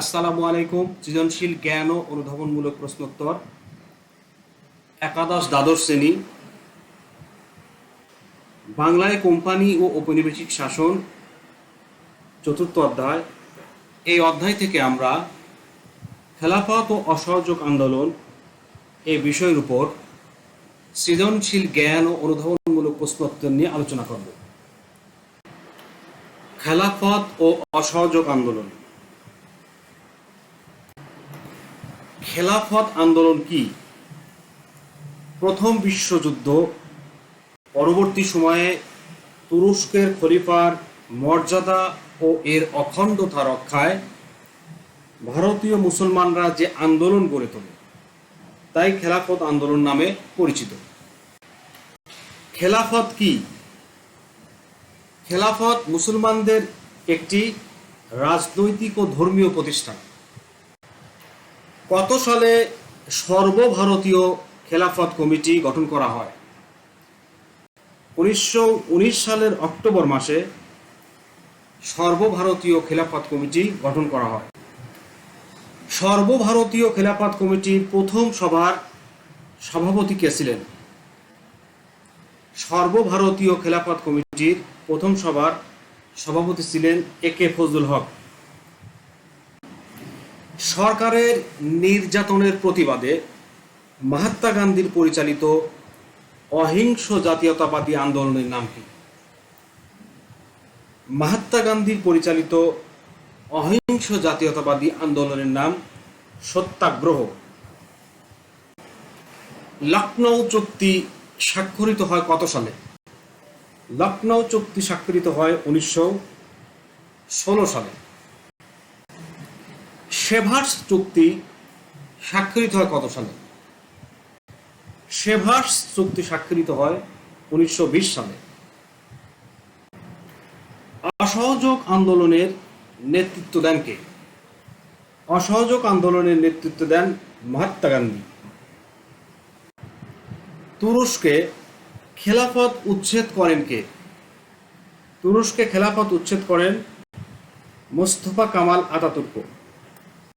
আসসালামু আলাইকুম, সৃজনশীল জ্ঞান ও অনুধাবনমূলক প্রশ্নোত্তর, একাদশ দ্বাদশ শ্রেণি, বাংলায় কোম্পানি ও ঔপনিবেশিক শাসন, চতুর্থ অধ্যায়। এই অধ্যায় থেকে আমরা খেলাফত ও অসহযোগ আন্দোলন এই বিষয়ের উপর সৃজনশীল জ্ঞান ও অনুধাবনমূলক প্রশ্নোত্তর নিয়ে আলোচনা করব। খেলাফত ও অসহযোগ আন্দোলন। খেলাফত আন্দোলন কি? প্রথম বিশ্বযুদ্ধ, পরবর্তী সময়ে তুরস্কের খলিফার মর্যাদা ও এর অখণ্ডতা রক্ষায় ভারতীয় মুসলমানরা যে আন্দোলন গড়ে তোলে, তাই খেলাফত আন্দোলন নামে পরিচিত। খেলাফত কি? খেলাফত মুসলমানদের একটি রাজনৈতিক ও ধর্মীয় প্রতিষ্ঠান। কত সালে সর্বভারতীয় খেলাফত কমিটি গঠন করা হয়? উনিশশো উনিশ সালের অক্টোবর মাসে সর্বভারতীয় খেলাফত কমিটি গঠন করা হয়। সর্বভারতীয় খেলাফত কমিটির প্রথম সভার সভাপতি কে ছিলেন? সর্বভারতীয় খেলাফত কমিটির প্রথম সভার সভাপতি ছিলেন এ কে ফজলুল হক। সরকারের নির্যাতনের প্রতিবাদে মহাত্মা গান্ধীর পরিচালিত অহিংস জাতীয়তাবাদী আন্দোলনের নাম কি? মহাত্মা গান্ধীর পরিচালিত অহিংস জাতীয়তাবাদী আন্দোলনের নাম সত্যাগ্রহ। লখনৌ চুক্তি স্বাক্ষরিত হয় কত সালে? লখনৌ চুক্তি স্বাক্ষরিত হয় উনিশশো ষোলো সালে। সেভার্স চুক্তি স্বাক্ষরিত হয় কত সালে? সেভার্স চুক্তি স্বাক্ষরিত হয় উনিশশো বিশ সালে। অসহযোগ আন্দোলনের নেতৃত্ব দেন কে? অসহযোগ আন্দোলনের নেতৃত্ব দেন মহাত্মা গান্ধী। তুরস্কে খেলাফত উচ্ছেদ করেন কে? তুরস্কে খেলাফত উচ্ছেদ করেন মোস্তফা কামাল আতাতুর্ক।